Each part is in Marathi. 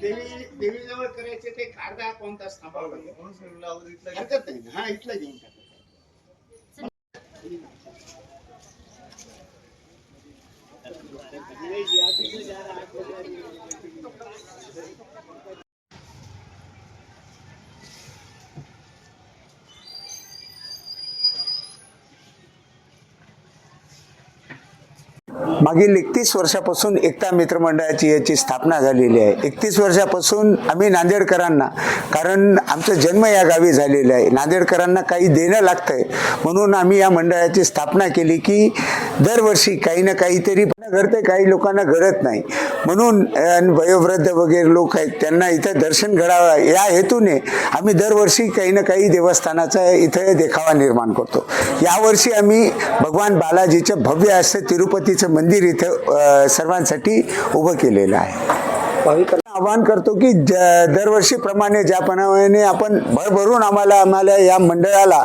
देवी देवीजवळ करायचे ते अर्धा पाऊन तास थांबावं लागेल. इथला घेऊन मागील एकतीस वर्षापासून एकता मित्रमंडळाची याची स्थापना झालेली आहे. एकतीस वर्षापासून आम्ही नांदेडकरांना कारण आमचा जन्म या गावी झालेला आहे. नांदेडकरांना काही देणं लागतंय. म्हणून आम्ही या मंडळाची स्थापना केली की दरवर्षी काही ना काहीतरी करते काही लोकांना घडत नाही. म्हणून वयोवृद्ध वगैरे लोक आहेत त्यांना इथं दर्शन घडावं या हेतूने आम्ही दरवर्षी काही ना काही देवस्थानाचा इथं देखावा निर्माण करतो. यावर्षी आम्ही भगवान बालाजीचं भव्य असं तिरुपतीचं मंदिर इथं सर्वांसाठी उभं केलेलं आहे. आवाहन करतो की ज- दरवर्षीप्रमाणे ज्याप्रमाणे आपण भरभरून आम्हाला आम्हाला या मंडळाला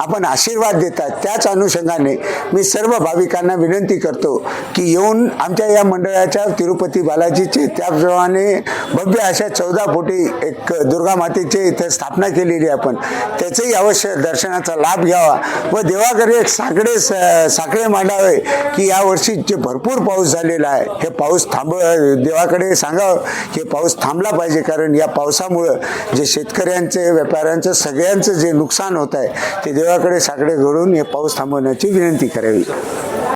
आपण आशीर्वाद देतात. त्याच अनुषंगाने मी सर्व भाविकांना विनंती करतो की येऊन आमच्या या मंडळाच्या तिरुपती बालाजीचे त्याप्रमाणे भव्य अशा चौदा फुटी एक दुर्गा मातेचे इथे स्थापना केलेली आहे आपण. त्याचंही अवश्य दर्शनाचा लाभ घ्यावा. व देवाकडे एक साकडे साकडे मांडावे की यावर्षी जे भरपूर पाऊस झालेला आहे हे पाऊस थांब देवाकडे सांगावं की पाऊस थांबला पाहिजे. कारण या पावसामुळं जे शेतकऱ्यांचे व्यापाऱ्यांचं सगळ्यांचं जे नुकसान होत आहे ते देवाकडे साकडे घडून हे पाऊस थांबवण्याची विनंती करावी.